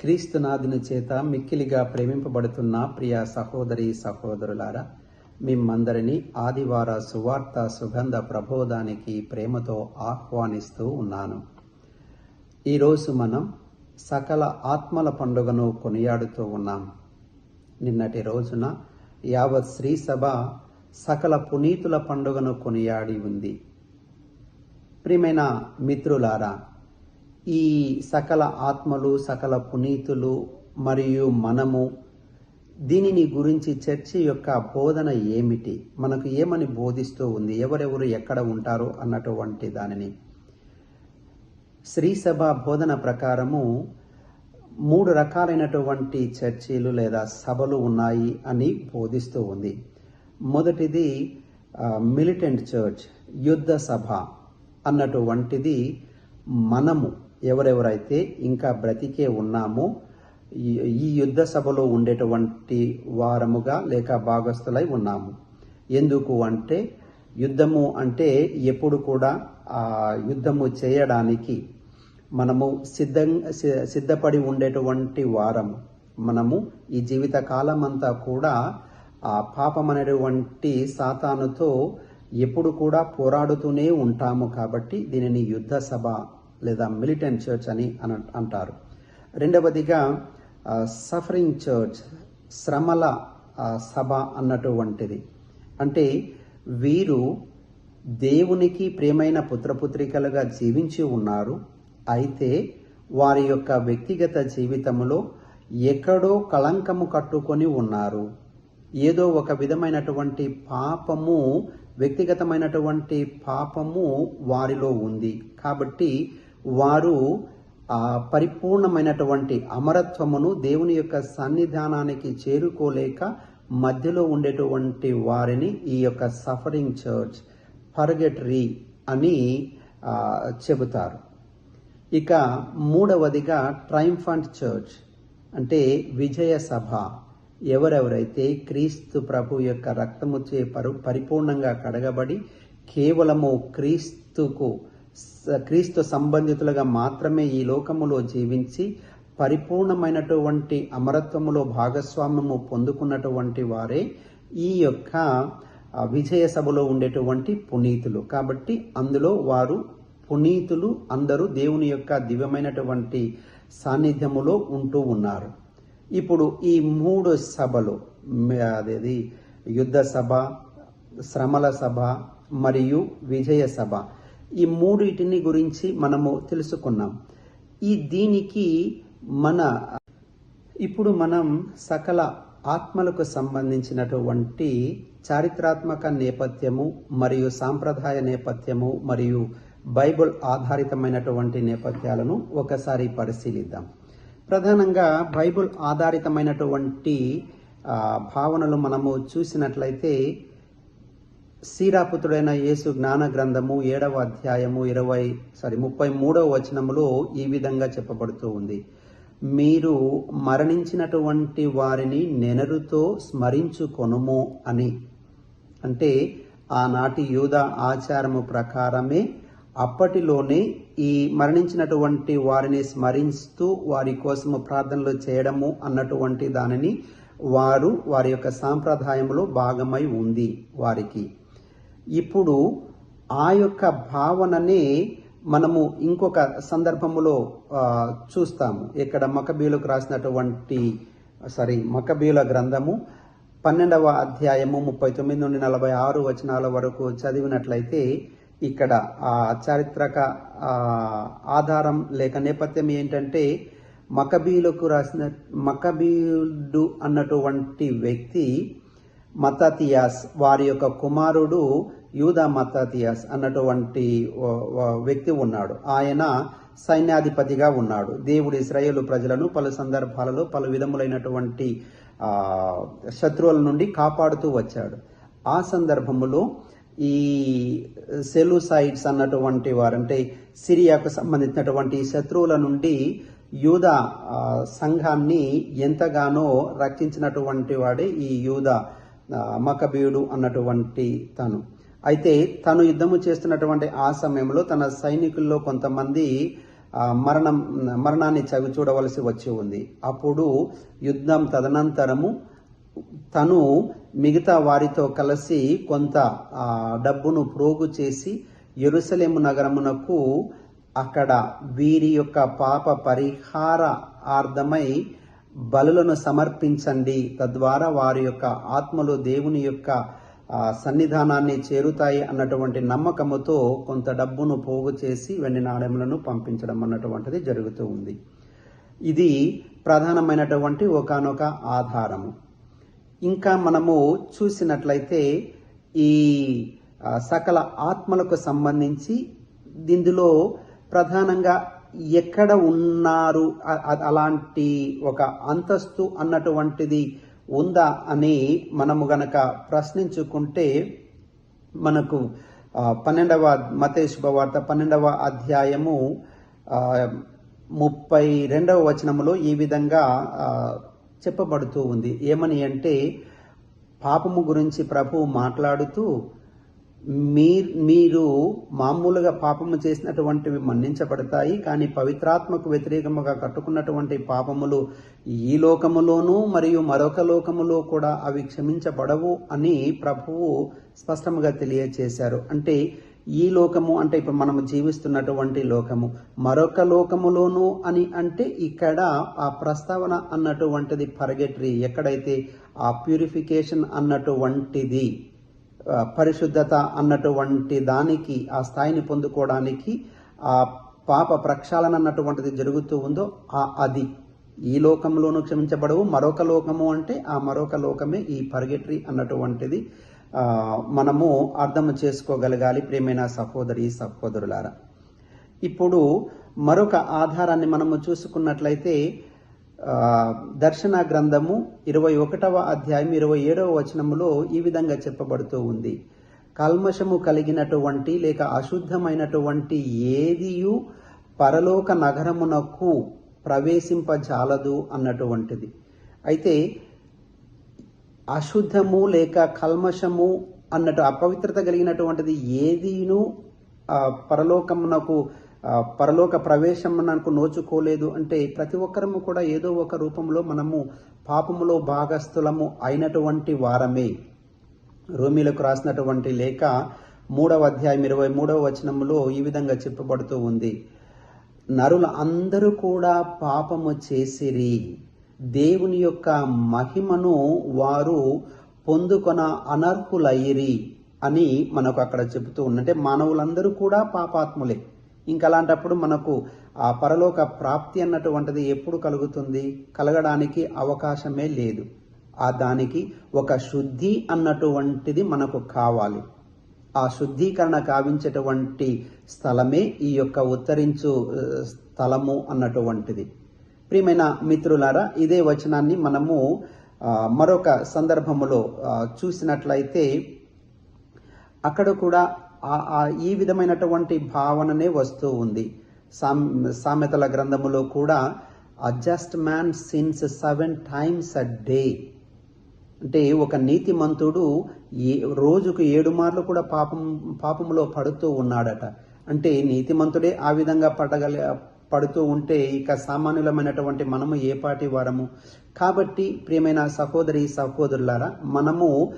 క్రీస్తునాథుని చేత మిక్కిలిగా ప్రేమింపబడుతున్న ప్రియ సహోదరి సహోదరులారా మిమ్మందరినీ ఆదివార సువార్త సుగంధ ప్రబోధానికి ప్రేమతో ఆహ్వానిస్తూ ఉన్నాను. ఈరోజు మనం సకల ఆత్మల పండుగను కొనియాడుతూ ఉన్నాం. నిన్నటి రోజున యావత్ శ్రీ సభ సకల పునీతుల పండుగను కొనియాడి ఉంది. ప్రియమైన మిత్రులారా ఈ సకల ఆత్మలు సకల పునీతులు మరియు మనము దీనిని గురించి చర్చ యొక్క బోధన ఏమిటి? మనకు ఏమని బోధిస్తూ ఉంది? ఎవరెవరు ఎక్కడ ఉంటారు అన్నటువంటి దానిని. శ్రీసభ బోధన ప్రకారము మూడు రకాలైనటువంటి చర్చీలు లేదా సభలు ఉన్నాయి అని బోధిస్తూ ఉంది. మొదటిది మిలిటెంట్ చర్చ్ యుద్ధ సభ అన్నటువంటిది మనము. ఎవరెవరైతే ఇంకా బ్రతికే ఉన్నామో ఈ- ఈ యుద్ధ సభలో ఉండేటువంటి వారముగా లేక భాగస్థులై ఉన్నాము. ఎందుకు అంటే యుద్ధము అంటే ఎప్పుడు కూడా ఆ యుద్ధము చేయడానికి మనము సిద్ధం సిద్ధపడి ఉండేటువంటి వారము. మనము ఈ జీవిత కాలమంతా కూడా ఆ పాపం అనేటువంటి సాతానుతో ఎప్పుడు కూడా పోరాడుతూనే ఉంటాము కాబట్టి దీనిని యుద్ధ సభ లేదా మిలిటెంట్ చర్చ్ అని అన- అంటారు. రెండవదిగా సఫరింగ్ చర్చ్ శ్రమల సభ అన్నటువంటిది. అంటే వీరు దేవునికి ప్రియమైన పుత్రపుత్రికలుగా జీవించి ఉన్నారు. అయితే వారి యొక్క వ్యక్తిగత జీవితంలో ఎక్కడో కళంకము కట్టుకొని ఉన్నారు. ఏదో ఒక విధమైనటువంటి పాపము వ్యక్తిగతమైనటువంటి పాపము వారిలో ఉంది. కాబట్టి వారు ఆ పరిపూర్ణమైనటువంటి అమరత్వమును దేవుని యొక్క సన్నిధానానికి చేరుకోలేక మధ్యలో ఉండేటువంటి వారిని ఈ యొక్క సఫరింగ్ చర్చ్ పర్గటరీ అని చెబుతారు. ఇక మూడవదిగా ట్రైంఫంట్ చర్చ్ అంటే విజయ సభ. ఎవరెవరైతే క్రీస్తు ప్రభు యొక్క రక్తముచే పరు పరిపూర్ణంగా కడగబడి కేవలము క్రీస్తుకు క్రీస్తు సంబంధితులుగా మాత్రమే ఈ లోకములో జీవించి పరిపూర్ణమైనటువంటి అమరత్వములో భాగస్వామ్యము పొందుకున్నటువంటి వారే ఈ యొక్క విజయ సభలో ఉండేటువంటి పునీతులు. కాబట్టి అందులో వారు పునీతులు అందరూ దేవుని యొక్క దివ్యమైనటువంటి సాన్నిధ్యములో ఉంటూ ఉన్నారు. ఇప్పుడు ఈ మూడు సభలు అదేది యుద్ధ సభ శ్రమల సభ మరియు విజయ సభ ఈ మూడింటిని గురించి మనము తెలుసుకున్నాం. ఈ దీనికి మన ఇప్పుడు మనం సకల ఆత్మలకు సంబంధించినటువంటి చారిత్రాత్మక నేపథ్యము మరియు సాంప్రదాయ నేపథ్యము మరియు బైబుల్ ఆధారితమైనటువంటి నేపథ్యాలను ఒకసారి పరిశీలిద్దాం. ప్రధానంగా బైబుల్ ఆధారితమైనటువంటి భావనలు మనము చూసినట్లయితే సీరాపుత్రుడైన యేసు జ్ఞాన గ్రంథము ఏడవ అధ్యాయము ఇరవై సారీ ముప్పై మూడవ వచనములో ఈ విధంగా చెప్పబడుతూ ఉంది. మీరు మరణించినటువంటి వారిని నెనరుతో స్మరించుకొనుము అని. అంటే ఆనాటి యూద ఆచారము ప్రకారమే అప్పటిలోనే ఈ మరణించినటువంటి వారిని స్మరిస్తూ వారి కోసము ప్రార్థనలు చేయడము అన్నటువంటి దానిని వారు వారి యొక్క సాంప్రదాయంలో భాగమై ఉంది వారికి. ఇప్పుడు ఆ యొక్క భావననే మనము ఇంకొక సందర్భములో చూస్తాము. ఇక్కడ మకబీలకు రాసినటువంటి సారీ మకబీల గ్రంథము పన్నెండవ అధ్యాయము ముప్పై తొమ్మిది నుండి నలభై ఆరు వచనాల వరకు చదివినట్లయితే ఇక్కడ ఆ చారిత్రక ఆధారం లేక నేపథ్యం ఏంటంటే మకబీలకు రాసిన మకబీయుడు అన్నటువంటి వ్యక్తి మతాతియాస్ వారి యొక్క కుమారుడు యూదా మతాతియాస్ అన్నటువంటి వ్యక్తి ఉన్నాడు. ఆయన సైన్యాధిపతిగా ఉన్నాడు. దేవుడు ఇస్రాయేలు ప్రజలను పలు సందర్భాలలో పలు విధములైనటువంటి శత్రువుల నుండి కాపాడుతూ వచ్చాడు. ఆ సందర్భములో ఈ సెలుసైడ్స్ అన్నటువంటి వారు అంటే సిరియాకు సంబంధించినటువంటి శత్రువుల నుండి యూదా సంఘాన్ని ఎంతగానో రక్షించినటువంటి వాడే ఈ యూదా మకబీయుడు అన్నటువంటి తను. అయితే తను యుద్ధము చేస్తున్నటువంటి ఆ సమయంలో తన సైనికుల్లో కొంతమంది మరణం మరణాన్ని చవి చూడవలసి వచ్చి ఉంది. అప్పుడు యుద్ధం తదనంతరము తను మిగతా వారితో కలిసి కొంత డబ్బును ప్రోగు చేసి ఎరుసలేము నగరమునకు అక్కడ వీరి యొక్క పాప పరిహార ఆర్థమై బలులను సమర్పించండి. తద్వారా వారి యొక్క ఆత్మలు దేవుని యొక్క సన్నిధానాన్ని చేరుతాయి అన్నటువంటి నమ్మకముతో కొంత డబ్బును పోగు చేసి వెండి నాణ్యములను పంపించడం అన్నటువంటిది జరుగుతూ ఉంది. ఇది ప్రధానమైనటువంటి ఒకానొక ఆధారము. ఇంకా మనము చూసినట్లయితే ఈ సకల ఆత్మలకు సంబంధించి ఇందులో ప్రధానంగా ఎక్కడ ఉన్నారు అలాంటి ఒక అంతస్తు అన్నటువంటిది ఉందా అని మనము గనక ప్రశ్నించుకుంటే మనకు పన్నెండవ మతే శుభవార్త పన్నెండవ అధ్యాయము ముప్పై రెండవ వచనములో ఈ విధంగా చెప్పబడుతూ ఉంది. ఏమని అంటే పాపము గురించి ప్రభువు మాట్లాడుతూ మీ మీరు మామూలుగా పాపము చేసినటువంటివి మన్నించబడతాయి కానీ పవిత్రాత్మకు వ్యతిరేకముగా కట్టుకున్నటువంటి పాపములు ఈ లోకములోనూ మరియు మరొక లోకములో కూడా అవి క్షమించబడవు అని ప్రభువు స్పష్టముగా తెలియచేశారు. అంటే ఈ లోకము అంటే ఇప్పుడు మనము జీవిస్తున్నటువంటి లోకము. మరొక లోకములోను అని అంటే ఇక్కడ ఆ ప్రస్తావన అన్నటువంటిది పరగెట్రీ ఎక్కడైతే? ఆ ప్యూరిఫికేషన్ అన్నటువంటిది. పరిశుద్ధత అన్నటువంటి దానికి ఆ స్థాయిని పొందుకోవడానికి ఆ పాప ప్రక్షాళన అన్నటువంటిది జరుగుతూ ఉందో ఆ అది. ఈ లోకంలోనూ క్షమించబడవు మరొక లోకము అంటే ఆ మరొక లోకమే ఈ పర్గెటరీ అన్నటువంటిది మనము అర్థం చేసుకోగలగాలి ప్రేమైన సహోదరి సహోదరులారా. ఇప్పుడు మరొక ఆధారాన్ని మనము చూసుకున్నట్లయితే దర్శన గ్రంథము ఇరవై ఒకటవ అధ్యాయం ఇరవై ఏడవ వచనములో ఈ విధంగా చెప్పబడుతూ ఉంది. కల్మషము కలిగినటువంటి లేక అశుద్ధమైనటువంటి ఏదియు పరలోక నగరమునకు ప్రవేశింపజాలదు అన్నటువంటిది. అయితే అశుద్ధము లేక కల్మషము అన్నట్టు అపవిత్రత కలిగినటువంటిది ఏదీను పరలోకమునకు పరలోక పరలోక ప్రవేశమునకు నోచుకోలేదు అంటే ప్రతి ఒక్కరము కూడా ఏదో ఒక రూపంలో మనము పాపములో భాగస్థులము అయినటువంటి వారమే. రోమిలకు రాసినటువంటి లేఖ మూడవ అధ్యాయం ఇరవై మూడవ వచనములో ఈ విధంగా చెప్పబడుతూ ఉంది. నరుల అందరూ కూడా పాపము చేసిరి. దేవుని యొక్క మహిమను వారు పొందుకొన అనర్హులయ్యిరి అని మనకు అక్కడ చెబుతూ ఉందంటే మానవులందరూ కూడా పాపాత్ములే. ఇంకా అలాంటప్పుడు మనకు ఆ పరలోక ప్రాప్తి అన్నటువంటిది ఎప్పుడు కలుగుతుంది? కలగడానికి అవకాశమే లేదు. ఆ దానికి ఒక శుద్ధి అన్నటువంటిది మనకు కావాలి. ఆ శుద్ధీకరణ కావించేటువంటి స్థలమే ఈ యొక్క ఉత్తరించు స్థలము అన్నటువంటిది. ప్రియమైన మిత్రులారా ఇదే వచనాన్ని మనము మరొక సందర్భములో చూసినట్లయితే అక్కడ కూడా ఈ విధమైనటువంటి భావననే వస్తూ ఉంది. సామ్ సామెతల గ్రంథములో కూడా a just just man sins seven times a day అంటే ఒక నీతిమంతుడు ఏ రోజుకు ఏడు మార్లు కూడా పాపం పాపములో పడుతూ ఉన్నాడట. అంటే నీతిమంతుడే ఆ విధంగా పడగల పడుతూ ఉంటే ఇక సామాన్యులమైనటువంటి మనము ఏ పాటి వారము? కాబట్టి ప్రియమైన సహోదరి సహోదరులారా మనము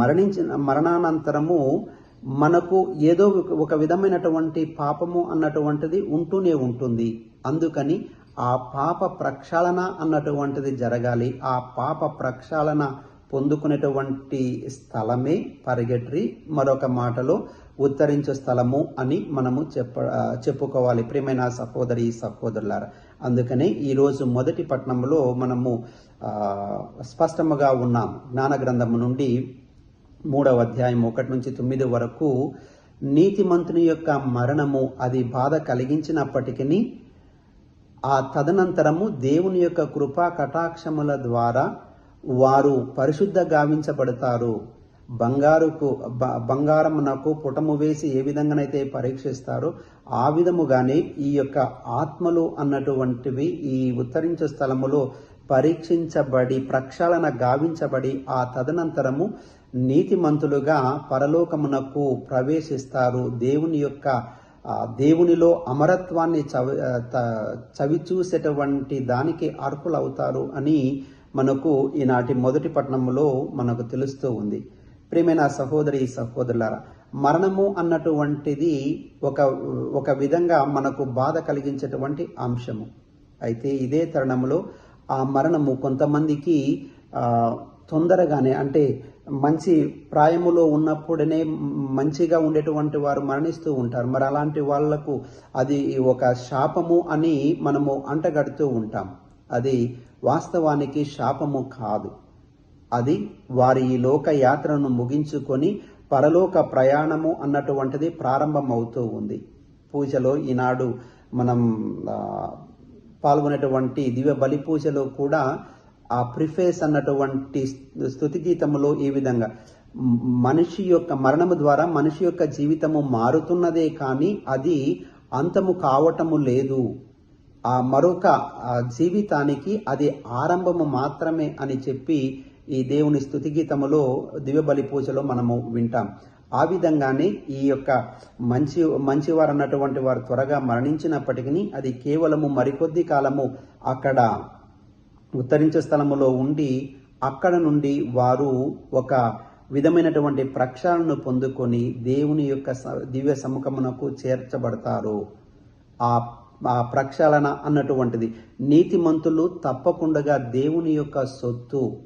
మరణించిన మరణానంతరము మనకు ఏదో ఒక- విధమైనటువంటి పాపము అన్నటువంటిది ఉంటూనే ఉంటుంది. అందుకని ఆ పాప ప్రక్షాళన అన్నటువంటిది జరగాలి. ఆ పాప ప్రక్షాళన పొందుకునేటువంటి స్థలమే పరిగెట్రి మరొక మాటలో ఉత్తరించు స్థలము అని మనము చెప్ప చెప్పుకోవాలి. ప్రియమైన సహోదరి సహోదరులారా అందుకనే ఈరోజు మొదటి పట్టణంలో మనము స్పష్టముగా ఉన్నాం. జ్ఞాన గ్రంథము నుండి మూడవ అధ్యాయం ఒకటి నుంచి తొమ్మిది వరకు నీతిమంతుని యొక్క మరణము అది బాధ కలిగించినప్పటికీ ఆ తదనంతరము దేవుని యొక్క కృపా కటాక్షముల ద్వారా వారు పరిశుద్ధ గావించబడతారు. బంగారుకు బ- బంగారమునకు పుటము వేసి ఏ విధంగానైతే పరీక్షిస్తారో ఆ విధముగానే ఈ యొక్క ఆత్మలు అన్నటువంటివి ఈ ఉత్తరించు స్థలములో పరీక్షించబడి ప్రక్షాళన గావించబడి ఆ తదనంతరము నీతిమంతులుగా పరలోకమునకు ప్రవేశిస్తారు. దేవుని యొక్క దేవునిలో అమరత్వాన్ని చవి చవిచూసేటువంటి దానికి అర్హులవుతారు అని మనకు ఈనాటి మొదటి పట్టణంలో మనకు తెలుస్తూ ఉంది. ప్రేమైన సహోదరి సహోదరులారా మరణము అన్నటువంటిది ఒక ఒక విధంగా మనకు బాధ కలిగించేటువంటి అంశము. అయితే ఇదే తరుణంలో ఆ మరణము కొంతమందికి తొందరగానే అంటే మంచి ప్రాయములో ఉన్నప్పుడనే మంచిగా ఉండేటువంటి వారు మరణిస్తూ ఉంటారు. మరి అలాంటి వాళ్ళకు అది ఒక శాపము అని మనము అంటగడుతూ ఉంటాం. అది వాస్తవానికి శాపము కాదు. అది వారి ఈ లోక యాత్రను ముగించుకొని పరలోక ప్రయాణము అన్నటువంటిది ప్రారంభమవుతూ ఉంది. పూజలో ఈనాడు మనం పాల్గొనేటువంటి దివ్య బలి పూజలో కూడా ఆ ప్రిఫేస్ అన్నటువంటి స్థుతి గీతములో ఈ విధంగా. మనిషి యొక్క మరణము ద్వారా మనిషి యొక్క జీవితము మారుతున్నదే కానీ అది అంతము కావటము లేదు. ఆ మరొక జీవితానికి అది ఆరంభము మాత్రమే అని చెప్పి ఈ దేవుని స్థుతి గీతములో దివ్యబలి పూజలో మనము వింటాం. ఆ విధంగానే ఈ యొక్క మంచి మంచివారు అన్నటువంటి వారు త్వరగా మరణించినప్పటికీ అది కేవలము మరికొద్ది కాలము అక్కడ ఉత్తరించే స్థలములో ఉండి అక్కడ నుండి వారు ఒక విధమైనటువంటి ప్రక్షాళనను పొందుకొని దేవుని యొక్క స- దివ్య సముఖమునకు చేర్చబడతారు. ఆ ఆ ప్రక్షాళన అన్నటువంటిది నీతిమంతులు తప్పకుండా దేవుని యొక్క సొత్తు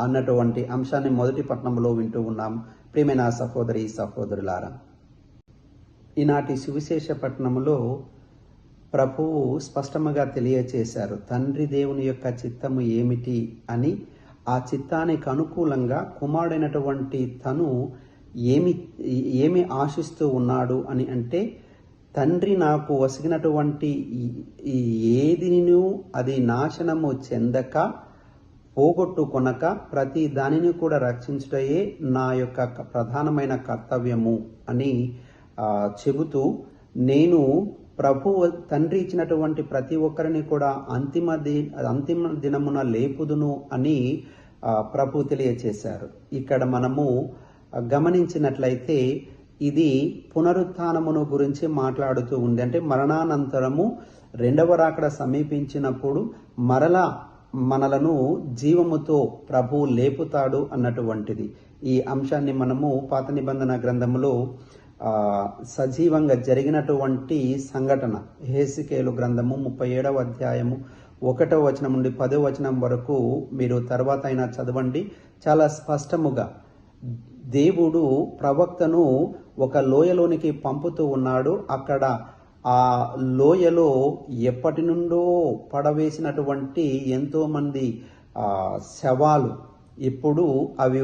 అన్నటువంటి అంశాన్ని మొదటి పట్టణంలో వింటూ ఉన్నాం. ప్రియమైన సహోదరి సహోదరులారా ఈనాటి సువిశేష పట్టణంలో ప్రభువు స్పష్టముగా తెలియచేశారు తండ్రి దేవుని యొక్క చిత్తము ఏమిటి? అని. ఆ చిత్తానికి అనుకూలంగా కుమారుడైనటువంటి తను ఏమి ఏమి ఆశిస్తూ ఉన్నాడు అని అంటే తండ్రి నాకు వసిగినటువంటి ఏదిను అది నాశనము చెందక పోగొట్టుకొనక ప్రతి దానిని కూడా రక్షించుటయే నా యొక్క ప్రధానమైన కర్తవ్యము అని చెబుతూ నేను ప్రభు తండ్రి ఇచ్చినటువంటి ప్రతి ఒక్కరిని కూడా అంతిమ ది అంతిమ దినమున లేపుదును అని ప్రభు తెలియచేశారు. ఇక్కడ మనము గమనించినట్లయితే ఇది పునరుత్నమును గురించి మాట్లాడుతూ ఉంది. అంటే మరణానంతరము రెండవ రాకడ సమీపించినప్పుడు మరలా మనలను జీవముతో ప్రభు లేపుతాడు అన్నటువంటిది. ఈ అంశాన్ని మనము పాత నిబంధన గ్రంథములో సజీవంగా జరిగినటువంటి సంఘటన. హేసికేలు గ్రంథము ముప్పై ఏడవ అధ్యాయము ఒకటో వచనం నుండి పదో వచనం వరకు మీరు తర్వాత అయినా చదవండి. చాలా స్పష్టముగా దేవుడు ప్రవక్తను ఒక లోయలోనికి పంపుతూ ఉన్నాడు. అక్కడ ఆ లోయలో ఎప్పటి నుండో పడవేసినటువంటి ఎంతోమంది శవాలు. ఇప్పుడు అవి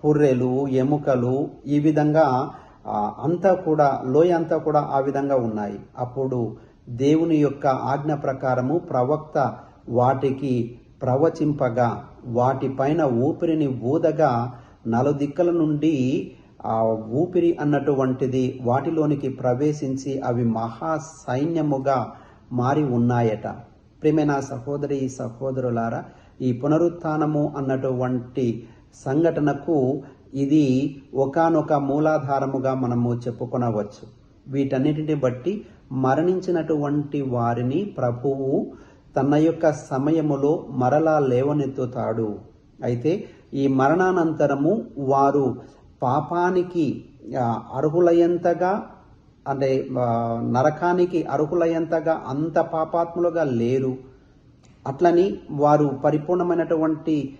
పుర్రెలు ఎముకలు ఈ విధంగా అంతా కూడా లోయ అంతా కూడా ఆ విధంగా ఉన్నాయి. అప్పుడు దేవుని యొక్క ఆజ్ఞ ప్రకారము ప్రవక్త వాటికి ప్రవచింపగా వాటిపైన ఊపిరిని ఊదగా నలుదిక్కల నుండి ఆ ఊపిరి అన్నటువంటిది వాటిలోనికి ప్రవేశించి అవి మహా సైన్యముగా మారి ఉన్నాయట. ప్రేమైన సహోదరి సహోదరులారా ఈ పునరుత్నము అన్నటువంటి సంఘటనకు ఇది ఒకానొక మూలాధారముగా మనము చెప్పుకొనవచ్చు. వీటన్నిటిని బట్టి మరణించినటువంటి వారిని ప్రభువు తన యొక్క సమయములో మరలా లేవనెత్తుతాడు. అయితే ఈ మరణానంతరము వారు పాపానికి ఆ, అర్హులయ్యేంతగా అంటే నరకానికి అర్హులయ్యేంతగా అంత పాపాత్ములుగా లేరు. అట్లని వారు పరిపూర్ణమైనటువంటి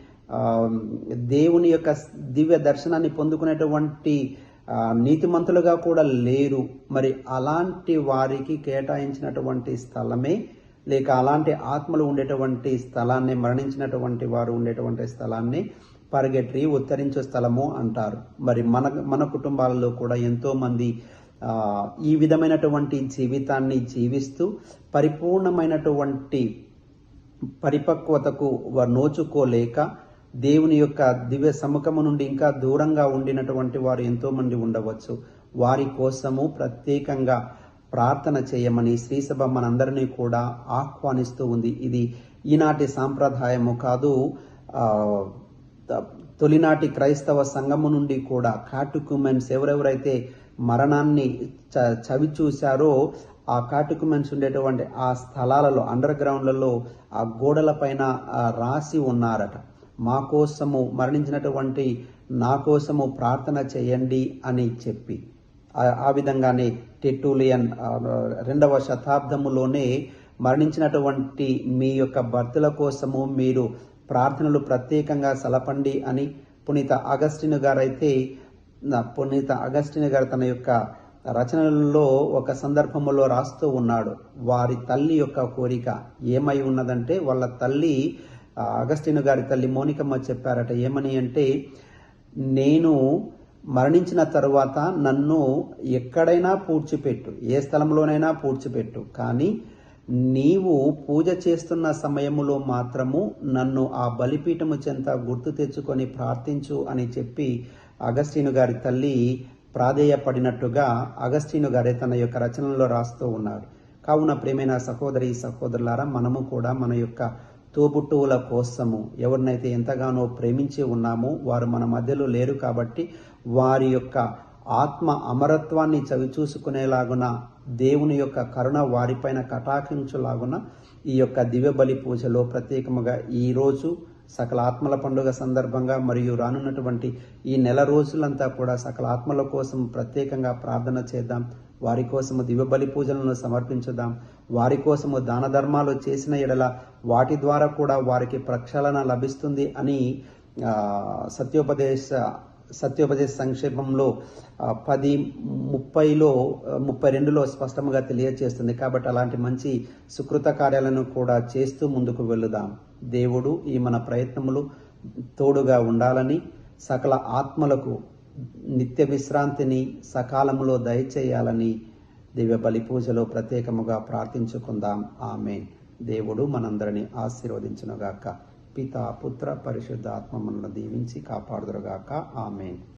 దేవుని యొక్క దివ్య దర్శనాన్ని పొందుకునేటువంటి నీతిమంతులుగా కూడా లేరు. మరి అలాంటి వారికి కేటాయించినటువంటి స్థలమే లేక అలాంటి ఆత్మలు ఉండేటువంటి స్థలాన్ని మరణించినటువంటి వారు ఉండేటువంటి స్థలాన్ని పరిగెట్టి ఉత్తరించే స్థలము అంటారు. మరి మన మన కుటుంబాలలో కూడా ఎంతోమంది ఈ విధమైనటువంటి జీవితాన్ని జీవిస్తూ పరిపూర్ణమైనటువంటి పరిపక్వతకు వారు నోచుకోలేక దేవుని యొక్క దివ్య సముఖము నుండి ఇంకా దూరంగా ఉండినటువంటి వారు ఎంతోమంది ఉండవచ్చు. వారి కోసము ప్రత్యేకంగా ప్రార్థన చేయమని శ్రీసభ మనందరినీ కూడా ఆహ్వానిస్తూ ఉంది. ఇది ఈనాటి సాంప్రదాయము కాదు. తొలినాటి క్రైస్తవ సంఘము నుండి కూడా కాటుకుమెన్స్ ఎవరెవరైతే మరణాన్ని చ చవి చూశారో ఆ కాటుకుమెన్స్ ఉండేటువంటి ఆ స్థలాలలో అండర్ గ్రౌండ్లలో ఆ గోడల పైన రాసి ఉన్నారట. మా కోసము మరణించినటువంటి నా కోసము ప్రార్థన చేయండి అని చెప్పి. ఆ- విధంగానే టెటూలియన్ రెండవ శతాబ్దములోనే మరణించినటువంటి మీ యొక్క భర్తల కోసము మీరు ప్రార్థనలు ప్రత్యేకంగా సలపండి అని పునీత అగస్టిన్ గారైతే పునీత అగస్టిన్ గారు తన యొక్క రచనలలో ఒక సందర్భంలో రాస్తూ ఉన్నాడు. వారి తల్లి యొక్క కోరిక ఏమై ఉన్నదంటే వాళ్ళ తల్లి అగస్టిన్ గారి తల్లి మోనికమ్మ చెప్పారట ఏమని అంటే నేను మరణించిన తరువాత నన్ను ఎక్కడైనా పూడ్చిపెట్టు ఏ స్థలంలోనైనా పూడ్చిపెట్టు కానీ నీవు పూజ చేస్తున్న సమయములో మాత్రము నన్ను ఆ బలిపీఠము చెంత గుర్తు తెచ్చుకొని ప్రార్థించు అని చెప్పి అగస్టీను గారి తల్లి ప్రాధేయపడినట్టుగా అగస్టీను గారే తన యొక్క రచనలో రాస్తూ ఉన్నారు. కావున ప్రేమైన సహోదరి సహోదరులారా మనము కూడా మన యొక్క తోబుట్టువుల కోసము ఎవరినైతే ఎంతగానో ప్రేమించి ఉన్నామో వారు మన మధ్యలో లేరు కాబట్టి వారి యొక్క ఆత్మ అమరత్వాన్ని చవిచూసుకునేలాగున దేవుని యొక్క కరుణ వారిపైన కటాకించులాగున ఈ యొక్క దివ్య బలి పూజలో ప్రత్యేకముగా ఈ రోజు సకల ఆత్మల పండుగ సందర్భంగా మరియు రానున్నటువంటి ఈ నెల రోజులంతా కూడా సకల ఆత్మల కోసం ప్రత్యేకంగా ప్రార్థన చేద్దాం. వారి కోసము దివ్య బలి పూజలను సమర్పించుదాం. వారి కోసము దాన ధర్మాలు చేసిన ఎడల వాటి ద్వారా కూడా వారికి ప్రక్షాళన లభిస్తుంది అని సత్యోపదేశ సత్యోపదేశ సంక్షేపంలో పది ముప్పైలో ముప్పై రెండులో స్పష్టంగా తెలియజేస్తుంది కాబట్టి అలాంటి మంచి సుకృత కార్యాలను కూడా చేస్తూ ముందుకు వెళుదాం. దేవుడు ఈ మన ప్రయత్నములు తోడుగా ఉండాలని సకల ఆత్మలకు నిత్య విశ్రాంతిని సకాలంలో దయచేయాలని దివ్య బలి పూజలో ప్రత్యేకముగా ప్రార్థించుకుందాం. ఆమె దేవుడు మనందరిని ఆశీర్వదించునుగాక. పిత పుత్ర పరిశుద్ధ ఆత్మ మనల్ని దీవించి కాపాడుదురుగాక. ఆమె